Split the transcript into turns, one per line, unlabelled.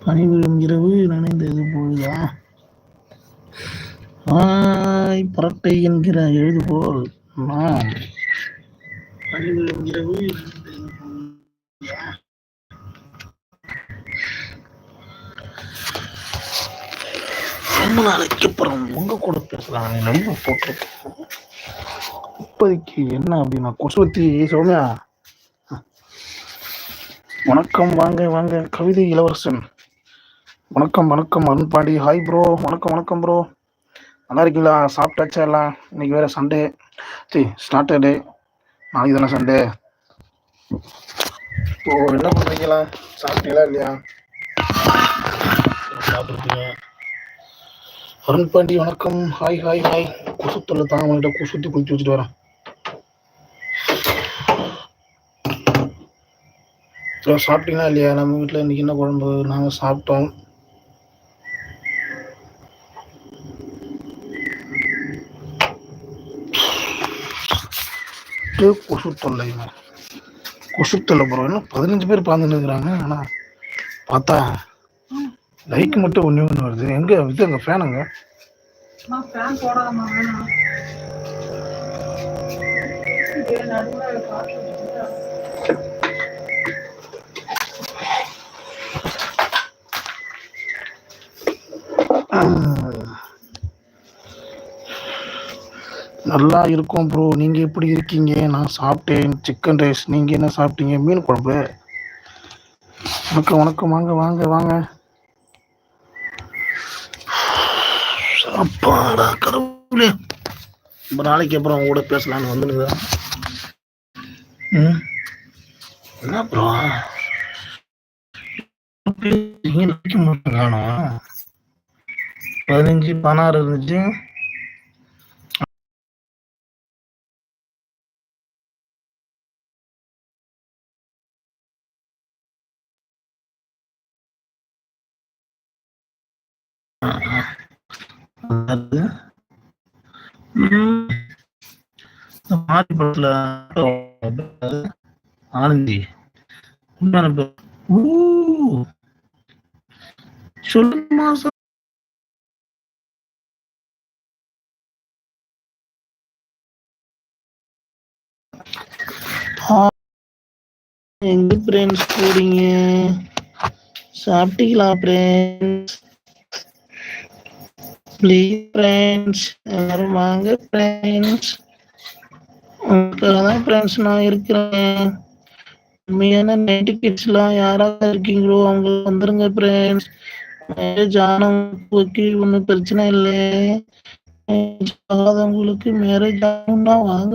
பனி விழும் இரவு நனைந்தது பொழுதா ஆய் பரட்டை என்கிற எழுதுபோல் நான் பனி விழும் இரவு நனைந்தது பொழுதா ரொம்ப நாளைக்கு அப்புறம் உங்க கூட பேசலாம். ரொம்ப போட்டிருக்கேன். இப்போதைக்கு என்ன அப்படின்னா கொசுவத்தி சோமியா? வணக்கம் வாங்க வாங்க. கவிதை இளவரசன். வணக்கம் வணக்கம் அருண்பாடி ஹாய் ப்ரோ வணக்கம் வணக்கம் ப்ரோ நல்லா இருக்கீங்களா? சாப்பிட்டாச்சா எல்லாம்? இன்னைக்கு வேற சண்டே. சரி சாட்டர்டே நாளைக்கு தானே சண்டே. ஓ என்ன பண்ணுறீங்களா சாப்பிட்டீங்களா இல்லையா? சாப்பிட்ருக்கீங்க அருண் பாண்டி வணக்கம் ஹாய் ஹாய் ஹாய் கொசுத்தொல்லை தாங்க மாட்டேன் கொசுத்தி குளிச்சு வச்சுட்டு வரேன். சாப்பிட்டீங்களா இல்லையா? நம்ம வீட்டில் இன்னைக்கு என்ன குழம்பு? நாங்கள் சாப்பிட்டோம். கொசு தொல்லைங்க கொசு தொல்லை ப்ரோ இன்னும் பதினஞ்சு பேர் பார்த்துன்னு இருக்கிறாங்க. ஆனால் பார்த்தா லைக் மட்டும் ஒன்று ஒன்று வருது. எங்கே? இது எங்கள் ஃபேனுங்க
ஃபேன்
நல்லா இருக்கும் ப்ரோ நீங்கள் எப்படி இருக்கீங்க? நான் சாப்பிட்டேன். சிக்கன் ரைஸ் நீங்கள் என்ன சாப்பிட்டீங்க? மீன் குழம்பு. வணக்கம் வணக்கம். வாங்க வாங்க வாங்க. அப்பாடா கடவுளே. ரொம்ப நாளைக்கு அப்புறம் அவங்க கூட பேசலாம்னு வந்துனுக்குதா ம்? என்ன ப்ரோ காணும் பதினஞ்சு பதினாறு இருந்துச்சு. அதாவது, படத்துல ஆனந்தி உண்மையான சொல்லுமா எங்க ஃப்ரெண்ட்ஸ் போறீங்க? சாப்பிட்டீங்களா ஃப்ரெண்ட்ஸ் ப்ளீஸ் ஃப்ரெண்ட்ஸ் எல்லாரும் வாங்க ஃப்ரெண்ட்ஸ் உங்களுக்காக ஃப்ரெண்ட்ஸ் நான் இருக்கிறேன். உண்மையான நைட்டு கிட்ஸ்லாம் யாராவது இருக்கீங்களோ அவங்க வந்துருங்க ஃப்ரெண்ட்ஸ் மேரேஜ் ஆனவங்களுக்கு ஒன்றும் பிரச்சனை இல்லை. உங்களுக்கு ஆகாதவங்களுக்கு மேரேஜ் ஆகணும்னா வாங்க.